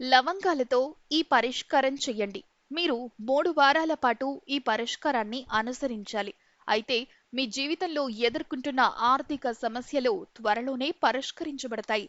లవంగాలతో ఈ పరిష్కారం చెయ్యండి. మీరు మూడు వారాల పాటు ఈ పరిష్కారాన్ని అనుసరించాలి. అయితే మీ జీవితంలో ఎదుర్కొంటున్న ఆర్థిక సమస్యలు త్వరలోనే పరిష్కరించబడతాయి.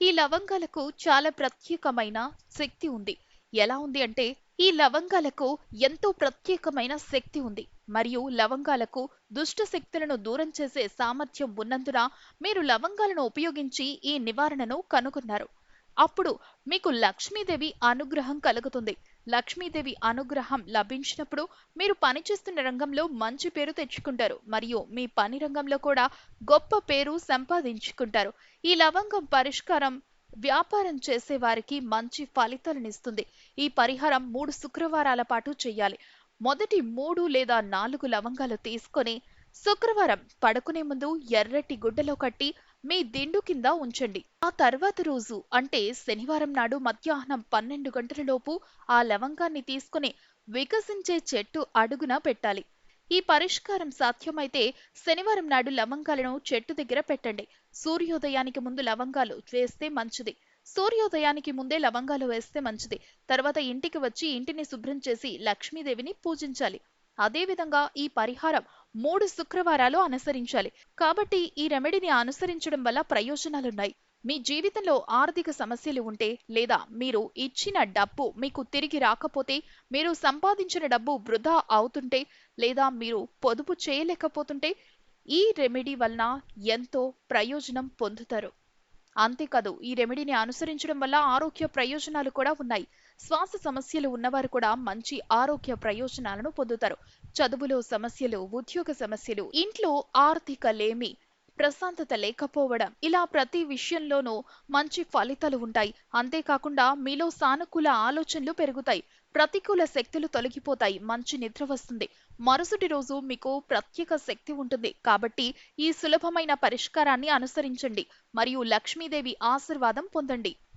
ఈ లవంగాలకు చాలా ప్రత్యేకమైన శక్తి ఉంది. ఎలా ఉంది అంటే ఈ లవంగాలకు ఎంతో ప్రత్యేకమైన శక్తి ఉంది. మరియు లవంగాలకు దుష్ట శక్తులను దూరం చేసే సామర్థ్యం ఉన్నందున మీరు లవంగాలను ఉపయోగించి ఈ నివారణను కనుగొన్నారు. అప్పుడు మీకు లక్ష్మీదేవి అనుగ్రహం కలుగుతుంది. లక్ష్మీదేవి అనుగ్రహం లభించినప్పుడు మీరు పనిచేస్తున్న రంగంలో మంచి పేరు తెచ్చుకుంటారు. మరియు మీ పని రంగంలో కూడా గొప్ప పేరు సంపాదించుకుంటారు. ఈ లవంగం పరిష్కారం వ్యాపారం చేసే వారికి మంచి ఫలితాలనిస్తుంది ఈ పరిహారం మూడు శుక్రవారాల పాటు చేయాలి. మొదటి మూడు లేదా నాలుగు లవంగాలు తీసుకొని శుక్రవారం పడుకునే ముందు ఎర్రటి గుడ్డలో కట్టి మీ దిండు కింద ఉంచండి. ఆ తర్వాత రోజు అంటే శనివారం నాడు మధ్యాహ్నం పన్నెండు గంటలలోపు ఆ లవంగాన్ని తీసుకుని వికసించే చెట్టు అడుగున పెట్టాలి. ఈ పరిష్కారం సాధ్యమైతే శనివారం నాడు లవంగాలను చెట్టు దగ్గర పెట్టండి. సూర్యోదయానికి ముందు లవంగాలు వేస్తే మంచిది. సూర్యోదయానికి ముందే లవంగాలు వేస్తే మంచిది. తర్వాత ఇంటికి వచ్చి ఇంటిని శుభ్రం చేసి లక్ష్మీదేవిని పూజించాలి. అదేవిధంగా ఈ పరిహారం మూడు శుక్రవారాలు అనుసరించాలి. కాబట్టి ఈ రెమెడీని అనుసరించడం వల్ల ప్రయోజనాలున్నాయి. మీ జీవితంలో ఆర్థిక సమస్యలు ఉంటే లేదా మీరు ఇచ్చిన డబ్బు మీకు తిరిగి రాకపోతే మీరు సంపాదించిన డబ్బు వృధా అవుతుంటే లేదా మీరు పొదుపు చేయలేకపోతుంటే ఈ రెమెడీ వలన ఎంతో ప్రయోజనం పొందుతారు. అంతేకాదు ఈ రెమెడీని అనుసరించడం వల్ల ఆరోగ్య ప్రయోజనాలు కూడా ఉన్నాయి. శ్వాస సమస్యలు ఉన్నవారు కూడా మంచి ఆరోగ్య ప్రయోజనాలను పొందుతారు. చదువులో సమస్యలు ఉద్యోగ సమస్యలు ఇంట్లో ఆర్థిక లేమి ప్రశాంతత లేకపోవడం. ఇలా ప్రతి విషయంలోనూ మంచి ఫలితాలు ఉంటాయి. అంతేకాకుండా మీలో సానుకూల ఆలోచనలు పెరుగుతాయి. ప్రతికూల శక్తులు తొలగిపోతాయి. మంచి నిద్ర వస్తుంది. మరుసటి రోజు మీకు ప్రత్యేక శక్తి ఉంటుంది. కాబట్టి ఈ సులభమైన పరిష్కారాన్ని అనుసరించండి. మరియు లక్ష్మీదేవి ఆశీర్వాదం పొందండి.